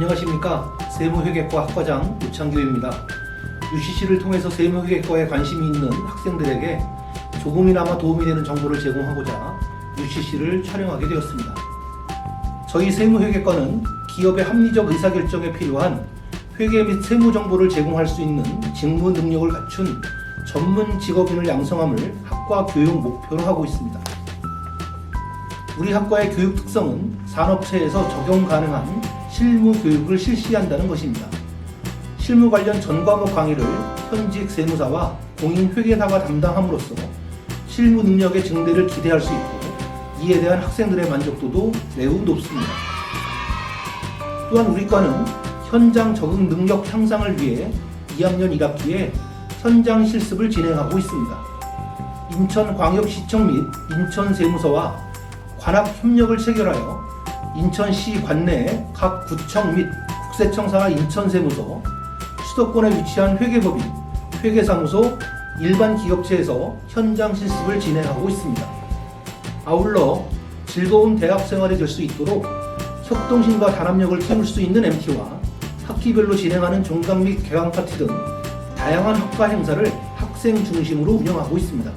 안녕하십니까 세무회계과 학과장 우창규입니다. UCC를 통해서 세무회계과에 관심이 있는 학생들에게 조금이나마 도움이 되는 정보를 제공하고자 UCC를 촬영하게 되었습니다. 저희 세무회계과는 기업의 합리적 의사결정에 필요한 회계 및 세무 정보를 제공할 수 있는 직무 능력을 갖춘 전문 직업인을 양성함을 학과 교육 목표로 하고 있습니다. 우리 학과의 교육 특성은 산업체에서 적용 가능한 실무 교육을 실시한다는 것입니다. 실무 관련 전 과목 강의를 현직 세무사와 공인 회계사가 담당함으로써 실무 능력의 증대를 기대할 수 있고 이에 대한 학생들의 만족도도 매우 높습니다. 또한 우리 과는 현장 적응 능력 향상을 위해 2학년 1학기에 현장 실습을 진행하고 있습니다. 인천광역시청 및 인천세무서와 관학 협력을 체결하여 인천시 관내의 각 구청 및 국세청사와 인천세무서, 수도권에 위치한 회계법인, 회계사무소, 일반 기업체에서 현장 실습을 진행하고 있습니다. 아울러 즐거운 대학 생활이 될 수 있도록 협동심과 단합력을 키울 수 있는 MT와 학기별로 진행하는 종강 및 개강 파티 등 다양한 학과 행사를 학생 중심으로 운영하고 있습니다.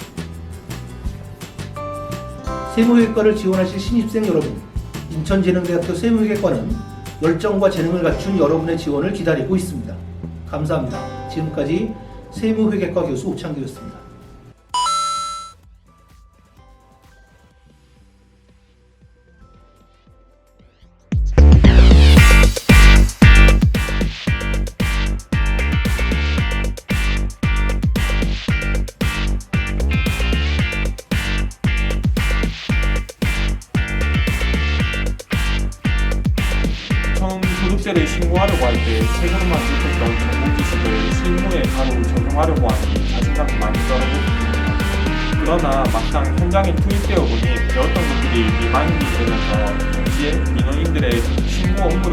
세무회계과를 지원하실 신입생 여러분, 인천재능대학교 세무회계과는 열정과 재능을 갖춘 여러분의 지원을 기다리고 있습니다. 감사합니다. 지금까지 세무회계과 교수 오창규였습니다. 소득세를 신고하려고 할 때 세금만 전공 지식을 실무에 바로 적용하려고 하니 자신감이 많이 떨어졌습니다. 그러나 막상 현장에 투입되어 보니 배웠던 것들이 리마인드 되면서 동시에 민원인들의 신고 업무를